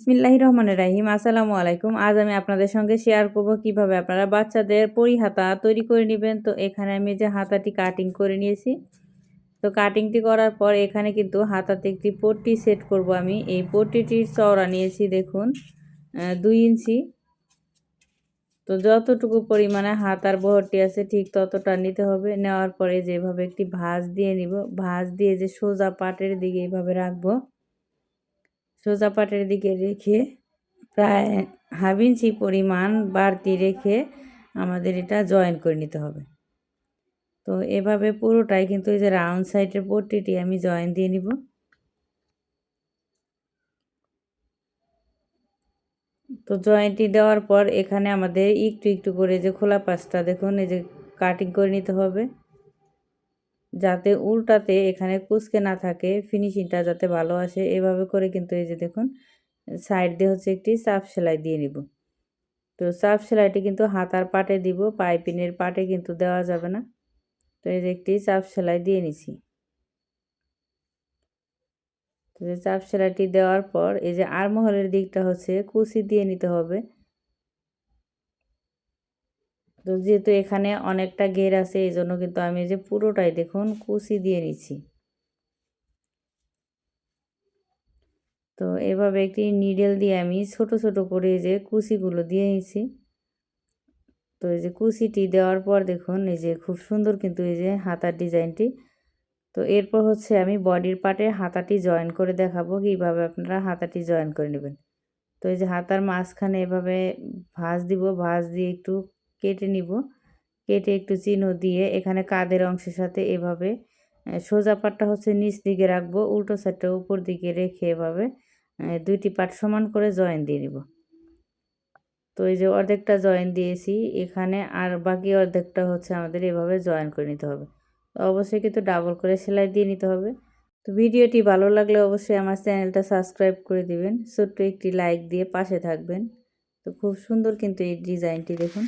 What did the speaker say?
বিসমিল্লাহ রহমানের রাহিম। আসসালামু আলাইকুম। আজ আমি আপনাদের সঙ্গে শেয়ার করব কীভাবে আপনারা বাচ্চাদের পরি হাতা তৈরি করে নেবেন। তো এখানে আমি যে হাতাটি কাটিং করে নিয়েছি, তো কাটিংটি করার পর এখানে কিন্তু হাতাতে একটি পট্টি সেট করব আমি। এই পট্টিটির চওড়া নিয়েছি দেখুন দুই ইঞ্চি। তো যতটুকু পরিমাণে হাতার বহরটি আছে ঠিক ততটা নিতে হবে। নেওয়ার পরে যেভাবে একটি ভাঁজ দিয়ে নিব, ভাঁজ দিয়ে যে সোজা পাটের দিকে এইভাবে রাখব। সোজা পাটের দিকে রেখে প্রায় হাফ ইঞ্চি পরিমাণ বাড়তি রেখে আমাদের এটা জয়েন করে নিতে হবে। তো এভাবে পুরোটাই কিন্তু এই যে রাউন্ড সাইডের পট্টিটি আমি জয়েন দিয়ে নিব। তো জয়েন্টটি দেওয়ার পর এখানে আমাদের একটু একটু করে যে খোলা পাশটা দেখুন, এই যে কাটিং করে নিতে হবে। যাতে উল্টাতে এখানে কুচকে না থাকে ফিনিশিংটা যাতে ভালো আসে, এভাবে করে কিন্তু এই যে দেখুন সাইড দিয়ে হচ্ছে একটি চাপ সেলাই দিয়ে নিব। তো চাপ সেলাইটি কিন্তু হাতার পাটে দিব, পাইপিনের পাটে কিন্তু দেওয়া যাবে না। তো এই যে একটি চাপ সেলাই দিয়ে নিছি। তো চাপ সেলাইটি দেওয়ার পর এই যে আরমহলের দিকটা হচ্ছে কুচি দিয়ে নিতে হবে। তো যেহেতু এখানে অনেকটা গের আছে, এই জন্য কিন্তু আমি যে পুরোটাই দেখুন কুচি দিয়ে নিচ্ছি। তো এভাবে একটি নিডেল দিয়ে আমি ছোট ছোট করে যে কুচিগুলো দিয়ে নিচ্ছি। তো এই যে কুচিটি দেওয়ার পর দেখুন, এই যে খুব সুন্দর কিন্তু এই যে হাতার ডিজাইনটি। তো এরপর হচ্ছে আমি বডির পার্টে হাতাটি জয়েন করে দেখাবো, কীভাবে আপনারা হাতাটি জয়েন করে নেবেন। তো এই যে হাতার মাঝখানে এভাবে ভাঁজ দিব, ভাঁজ দিয়ে একটু কেটে নিব। কেটে একটু চিহ্ন দিয়ে এখানে কাদের অংশের সাথে এভাবে সোজা পাটটা হচ্ছে নিচ দিকে রাখব, উল্টো সাইডটা উপর দিকে রেখে এভাবে দুইটি পাট সমান করে জয়েন দিয়ে নিব। তো এই যে অর্ধেকটা জয়েন দিয়েছি, এখানে আর বাকি অর্ধেকটা হচ্ছে আমাদের এভাবে জয়েন করে নিতে হবে। তো অবশ্যই কিন্তু ডাবল করে সেলাই দিয়ে নিতে হবে। তো ভিডিওটি ভালো লাগলে অবশ্যই আমার চ্যানেলটা সাবস্ক্রাইব করে দিবেন। ছোট্ট একটি লাইক দিয়ে পাশে থাকবেন। তো খুব সুন্দর কিন্তু এই ডিজাইনটি দেখুন।